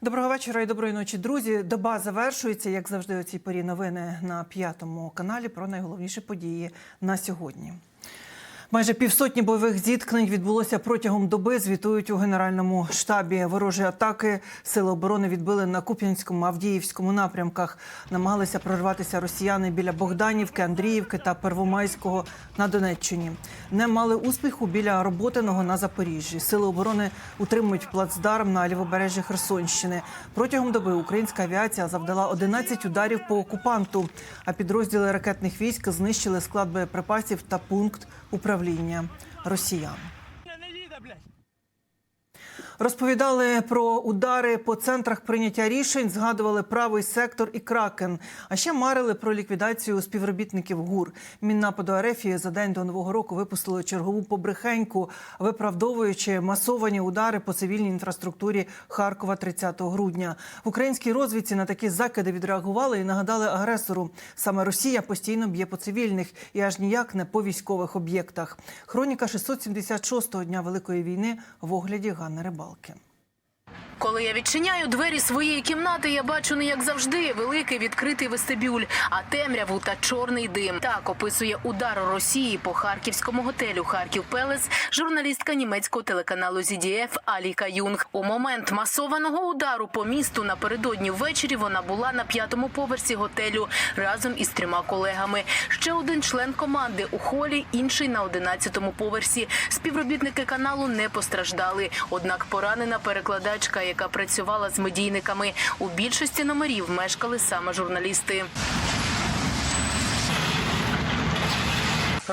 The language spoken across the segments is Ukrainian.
Доброго вечора і доброї ночі, друзі. Доба завершується, як завжди, у цій порі новини на п'ятому каналі про найголовніші події на сьогодні. Майже півсотні бойових зіткнень відбулося протягом доби. Звітують у генеральному штабі. Ворожі атаки сили оборони відбили на Куп'янському, Авдіївському напрямках. Намагалися прорватися росіяни біля Богданівки, Андріївки та Первомайського на Донеччині. Не мали успіху біля Роботиного на Запоріжжі. Сили оборони утримують плацдарм на лівобережжі Херсонщини. Протягом доби українська авіація завдала 11 ударів по окупанту. А підрозділи ракетних військ знищили склад боєприпасів та пункт управління росіян. Розповідали про удари по центрах прийняття рішень, згадували правий сектор і кракен. А ще марили про ліквідацію співробітників ГУР. Міннападу РФ за день до нового року випустили чергову побрехеньку, виправдовуючи масовані удари по цивільній інфраструктурі Харкова 30 грудня. В українській розвідці на такі закиди відреагували і нагадали агресору. Саме Росія постійно б'є по цивільних і аж ніяк не по військових об'єктах. Хроніка 676-го дня Великої війни в огляді Ганни welcome. Коли я відчиняю двері своєї кімнати, я бачу не як завжди великий відкритий вестибюль, а темряву та чорний дим. Так описує удар Росії по харківському готелю Харків Пелес журналістка німецького телеканалу ZDF Аліка Юнг. У момент масованого удару по місту напередодні ввечері вона була на п'ятому поверсі готелю разом із трьома колегами. Ще один член команди у холі, інший на одинадцятому поверсі. Співробітники каналу не постраждали. Однак поранена перекладачка, яка працювала з медійниками. У більшості номерів мешкали саме журналісти.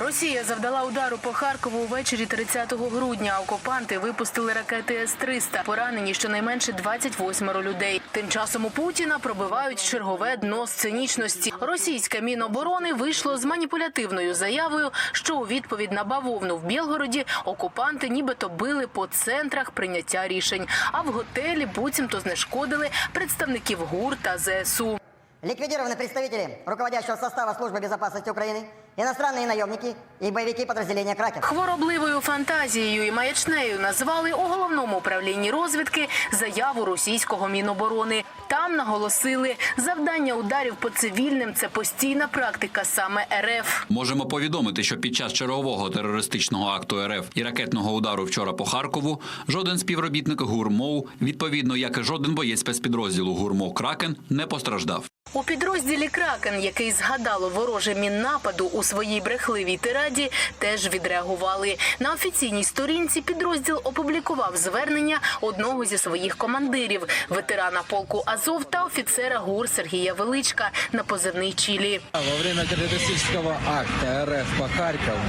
Росія завдала удару по Харкову увечері 30 грудня. Окупанти випустили ракети С-300. Поранені щонайменше 28 людей. Тим часом у Путіна пробивають чергове дно сценічності. Російське міноборони вийшло з маніпулятивною заявою, що у відповідь на бавовну в Білгороді окупанти нібито били по центрах прийняття рішень. А в готелі буцімто знешкодили представників ГУР та ЗСУ. Ликвидированы представители руководящего состава Службы безопасности Украины, иностранные наемники и боевики подразделения «Кракен». Хворобливою фантазією і маячнею назвали у головному управлінні розвідки заяву російського міноборони. Там наголосили, завдання ударів по цивільним це постійна практика саме РФ. Можемо повідомити, що під час чергового терористичного акту РФ і ракетного удару вчора по Харкову жоден співробітник ГУРМОУ, відповідно як і жоден боєць спецпідрозділу ГУРМО Кракен, не постраждав. У підрозділі Кракен, який згадало вороже міннападу у своїй брехливій тираді, теж відреагували. На офіційній сторінці підрозділ опублікував звернення одного зі своїх командирів, ветерана полку Азов та офіцера ГУР Сергія Величка на позивний Чілі. Во время террористического акта РФ по Харькову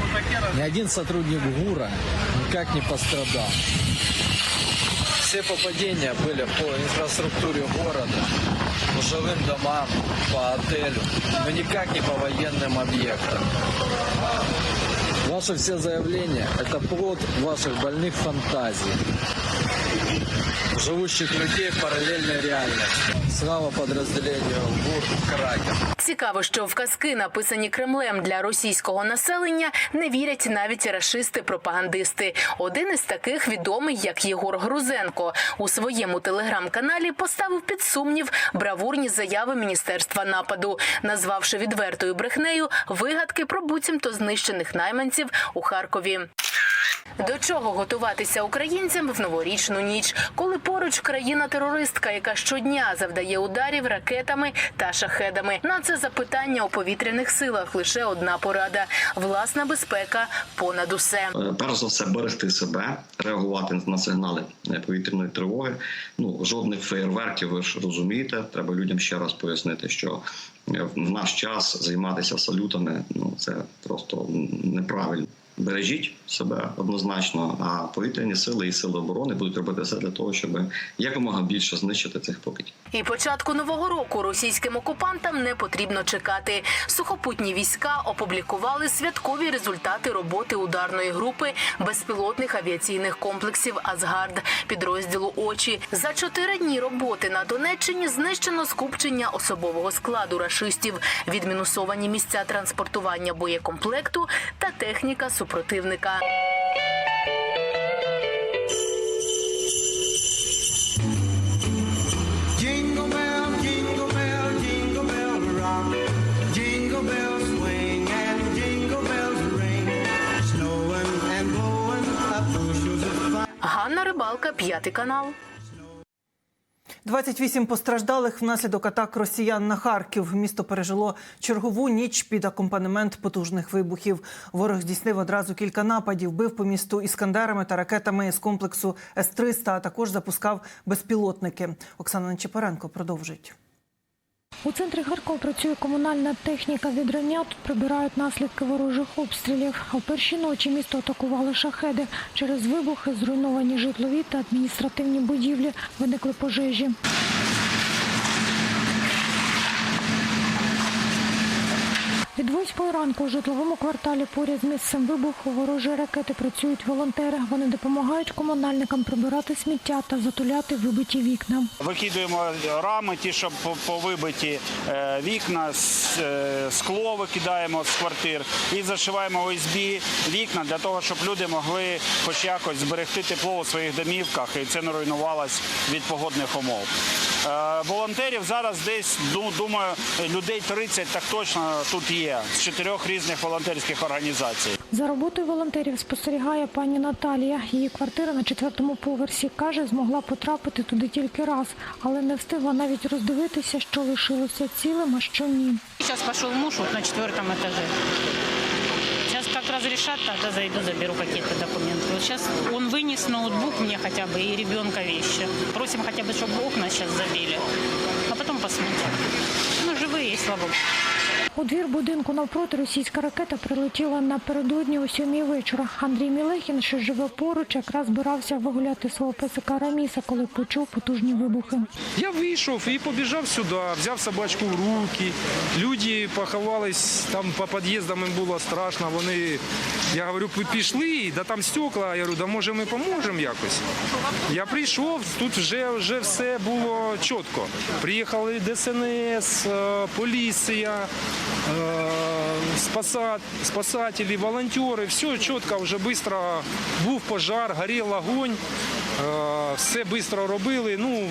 ни один сотрудник ГУРа никак не пострадал. Все попадения были по инфраструктуре города, по жилым домам, по отелю, но никак не по военным объектам. Ваши все заявления – это плод ваших больных фантазий, живущих людей параллельной реальности. Слава подразделению ГУР «Кракен». Цікаво, що в казки, написані Кремлем для російського населення, не вірять навіть рашисти-пропагандисти. Один із таких відомий як Єгор Грузенко у своєму телеграм-каналі поставив під сумнів бравурні заяви міністерства нападу, назвавши відвертою брехнею вигадки про буцімто знищених найманців у Харкові. До чого готуватися українцям в новорічну ніч, коли поруч країна-терористка, яка щодня завдає ударів ракетами та шахедами? На це запитання у повітряних силах лише одна порада: власна безпека понад усе. Е, Перш за все, берегти себе, реагувати на сигнали е, повітряної тривоги. Ну жодних феєрверків, ви ж розумієте. Треба людям ще раз пояснити, що е, в наш час займатися салютами ну це просто неправильно. Бережіть себе однозначно, а повітряні сили і сили оборони будуть робити все для того, щоб якомога більше знищити цих покидьків. І початку нового року російським окупантам не потрібно чекати. Сухопутні війська опублікували святкові результати роботи ударної групи безпілотних авіаційних комплексів Асгард підрозділу Очі за чотири дні роботи на Донеччині знищено скупчення особового складу рашистів, відмінусовані місця транспортування боєкомплекту та техніка борту противника. Ганна рибалка п'ятий канал. 28 постраждалих внаслідок атак росіян на Харків. Місто пережило чергову ніч під акомпанемент потужних вибухів. Ворог здійснив одразу кілька нападів, бив по місту іскандерами та ракетами з комплексу С-300, а також запускав безпілотники. Оксана Нечепаренко продовжить. У центрі Харкова працює комунальна техніка відрання. Тут прибирають наслідки ворожих обстрілів. В перші ночі місто атакували шахеди. Через вибухи зруйновані житлові та адміністративні будівлі. Виникли пожежі. Від восьмої ранку у житловому кварталі поряд з місцем вибуху ворожі ракети працюють волонтери. Вони допомагають комунальникам прибирати сміття та затуляти вибиті вікна. Викидуємо рами, ті, що по- повибиті е, вікна, е, скло викидаємо з квартир і зашиваємо ОСБ вікна для того, щоб люди могли хоч якось зберегти тепло у своїх домівках і це не руйнувалось від погодних умов. Е, Волонтерів зараз десь, ну, думаю, людей 30 так точно тут є з чотирьох різних волонтерських організацій. За роботою волонтерів спостерігає пані Наталія. Її квартира на четвертому поверсі каже, змогла потрапити туди тільки раз, але не встигла навіть роздивитися, що лишилося цілим, а що ні. Сейчас пошел муж на четвертом этаже Сейчас как разрешат, тогда зайду, заберу какие-то документы. Вот сейчас он вынес ноутбук мне хотя бы и ребенка вещи. Просим хотя бы, чтобы окна сейчас забили, а потом посмотрим. Ну, живые, слава богу. У двір будинку навпроти російська ракета прилетіла напередодні о сьомій вечора. Андрій Мілехін, що живе поруч, якраз збирався вигуляти свого песика Раміса, коли почув потужні вибухи. Я вийшов і побіжав сюди, взяв собачку в руки. Люди поховались, там по під'їздам їм було страшно. Вони, я говорю, «Ви пішли, да там стекла. Я говорю, да може ми поможемо якось. Я прийшов, тут вже, вже все було чітко. Приїхали ДСНС, е, поліція, е, спаса- спасателі, волонтери. Все чітко, вже швидко був пожар, горів огонь. Е, Все швидко робили. Ну,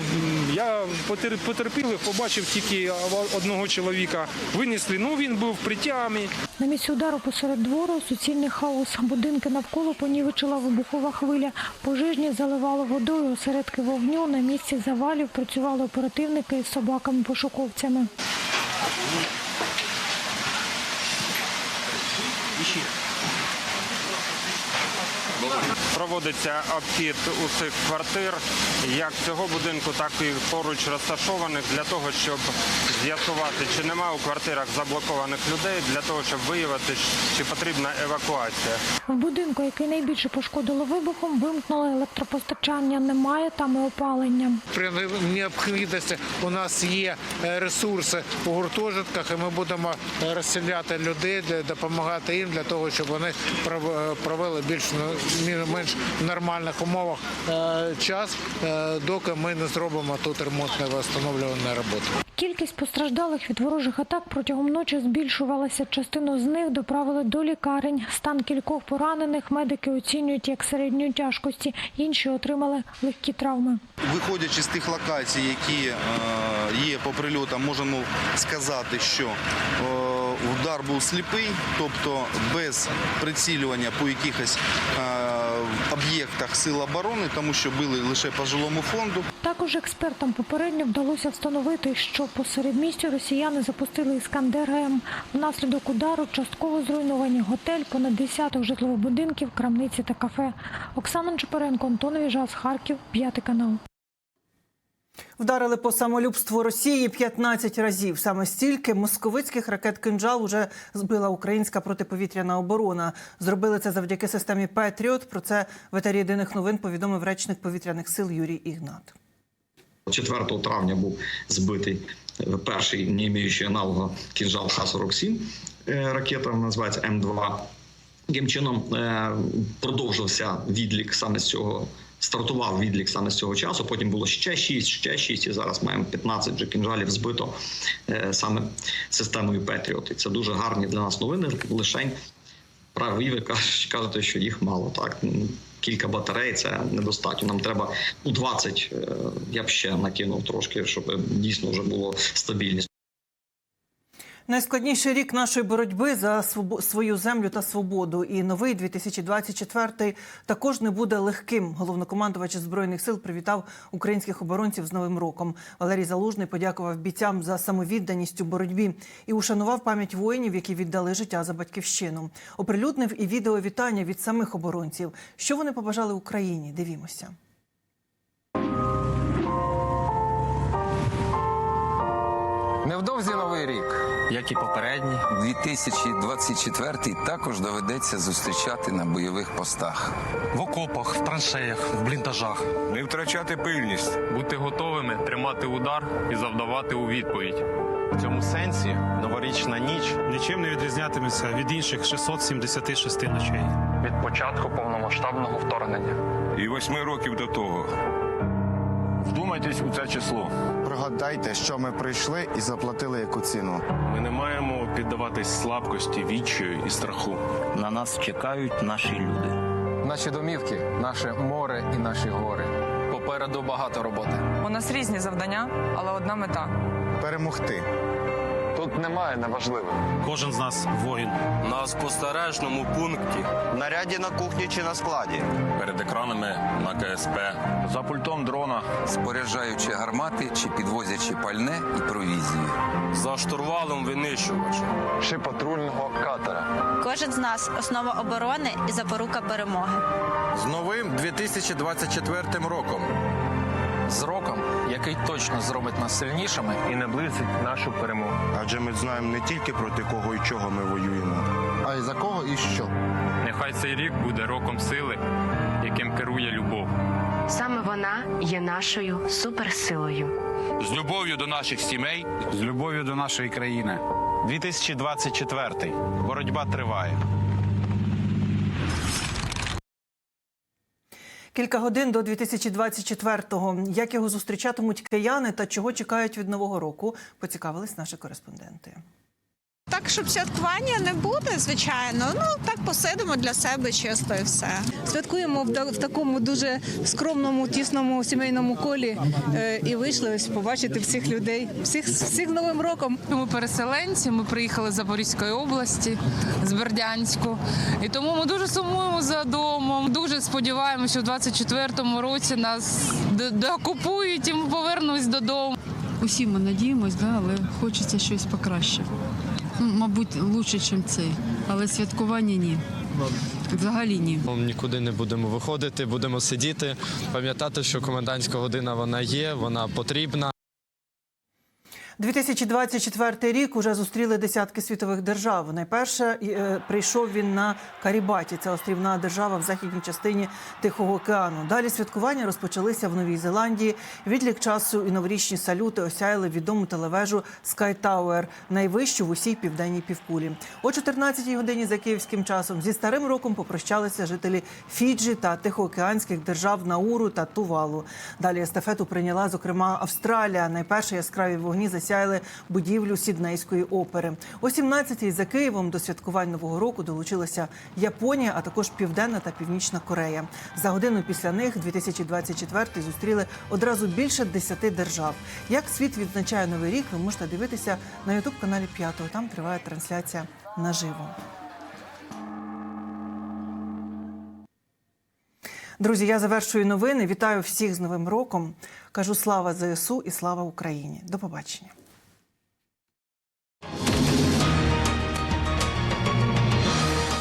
я потер- потерпілих побачив тільки одного чоловіка. Винесли, ну він був при тямі. На місці удару посеред двору суцільний хаос. Будинки навколо понівечила вибухова хвиля. Пожежні заливали водою осередки вогню. На місці завалів працювали оперативники із собаками-пошуковцями. Проводиться обхід усіх квартир, як цього будинку, так і поруч розташованих, для того, щоб з'ясувати, чи нема у квартирах заблокованих людей, для того, щоб виявити, чи потрібна евакуація. В будинку, який найбільше пошкодило вибухом, вимкнули електропостачання. Немає там і опалення. При необхідності у нас є е, ресурси у гуртожитках, і ми будемо е, розселяти людей, допомагати їм для того, щоб вони е, провели більш ну, менш нормальних умовах е, час, е, доки ми не зробимо тут ремонтні встановлювані роботи. Кількість постраждалих від ворожих атак протягом ночі збільшувалася. Частину з них доправили до лікарень. Стан кількох поранених медики оцінюють як середньої тяжкості. Інші отримали легкі травми. Виходячи з тих локацій, які е, є по прильотам, можемо сказати, що удар був сліпий, тобто без прицілювання по якихось об'єктах сил оборони, тому що били лише по жилому фонду. Також експертам попередньо вдалося встановити, що посеред місті росіяни запустили іскандер М. Внаслідок удару частково зруйновані готель, понад десяток житлових будинків, крамниці та кафе. Оксана Чепаренко, Антон Віжас, Харків, п'ятий канал. Вдарили по самолюбству Росії 15 разів. Саме стільки московицьких ракет «Кинджал» уже збила українська протиповітряна оборона. Зробили це завдяки системі «Петріот». Про це в етері єдиних новин повідомив речник повітряних сил Юрій Ігнат. 4 травня був збитий е, перший не маючий аналога кінжал Х-47 е, ракета, називається М2. Таким чином е, продовжився відлік саме з цього. Стартував відлік саме з цього часу. Потім було ще 6, ще 6, і зараз маємо 15 вже кінжалів збито е, саме системою Петріот. І це дуже гарні для нас новини. Лишень праві ви кажете, що їх мало. Так кілька батарей це недостатньо. Нам треба у 20, е, Я б ще накинув трошки, щоб дійсно вже було стабільність. Найскладніший рік нашої боротьби за свою землю та свободу. І новий 2024 також не буде легким. Головнокомандувач збройних сил привітав українських оборонців з новим роком. Валерій Залужний подякував бійцям за самовідданість у боротьбі і ушанував пам'ять воїнів, які віддали життя за батьківщину. Оприлюднив і відео вітання від самих оборонців. Що вони побажали Україні? Дивімося. Невдовзі новий рік. Як і попередні. 2024 також доведеться зустрічати на бойових постах. В окопах, в траншеях, в бліндажах. Не втрачати пильність. Бути готовими тримати удар і завдавати у відповідь. В цьому сенсі новорічна ніч Нічим не відрізнятиметься від інших 676 ночей. від початку повномасштабного вторгнення. І восьми років до того. Вдумайтесь у це число. Пригадайте, що ми прийшли і заплатили яку ціну. Ми не маємо піддаватись слабкості, відчаю і страху. На нас чекають наші люди. Наші домівки, наше море і наші гори. Попереду багато роботи. У нас різні завдання, але одна мета. Перемогти. Тут немає неважливого. Кожен з нас воїн. На спостережному пункті. Наряді на кухні чи на складі. Перед екранами на КСП. За пультом дрона. Споряджаючи гармати чи підвозячи пальне і провізію. За штурвалом винищувача. Чи патрульного катера. Кожен з нас основа оборони і запорука перемоги. З новим 2024 роком. З роком, який точно зробить нас сильнішими. І наблизить нашу перемогу. Адже ми знаємо не тільки проти кого і чого ми воюємо, а й за кого і що. Нехай цей рік буде роком сили, яким керує любов. Саме вона є нашою суперсилою. З любов'ю до наших сімей. З любов'ю до нашої країни. 2024. Боротьба триває. Кілька годин до 2024-го. Як його зустрічатимуть кияни та чого чекають від нового року? Поцікавились наші кореспонденти. Так, щоб святкування не буде, звичайно. Ну так посидимо для себе чисто і все. Святкуємо в, в такому дуже скромному, тісному сімейному колі е, і вийшли ось побачити всіх людей, всіх всіх з новим роком. Ми переселенці. Ми приїхали з Запорізької області, з Бердянську. І тому ми дуже сумуємо за домом. Дуже сподіваємося, що в 24-му році нас докупують і ми повернемось додому. Усі ми надіємось, да, але хочеться щось покраще. Ну, Мабуть, краще, ніж цей, але святкування ні. Взагалі ні. Нікуди не будемо виходити, будемо сидіти, пам'ятати, що комендантська година вона є, вона потрібна. 2024 рік уже зустріли десятки світових держав. Найперше е, прийшов він на Карібаті. Це острівна держава в західній частині Тихого океану. Далі святкування розпочалися в Новій Зеландії. Відлік часу і новорічні салюти осяяли відому телевежу Sky Tower, найвищу в усій південній півкулі. О 14-й годині за київським часом зі старим роком попрощалися жителі Фіджі та Тихоокеанських держав Науру та Тувалу. Далі естафету прийняла зокрема Австралія. Найперші яскраві вогні засяяли будівлю Сіднейської опери. О 17-й за Києвом до святкувань нового року долучилася Японія, а також Південна та Північна Корея. За годину після них 2024 зустріли одразу більше 10 держав. Як світ відзначає новий рік, ви можете дивитися на ютуб каналі П'ятого. Там триває трансляція наживо. Друзі, я завершую новини. Вітаю всіх з Новим роком. Кажу слава ЗСУ і слава Україні. До побачення.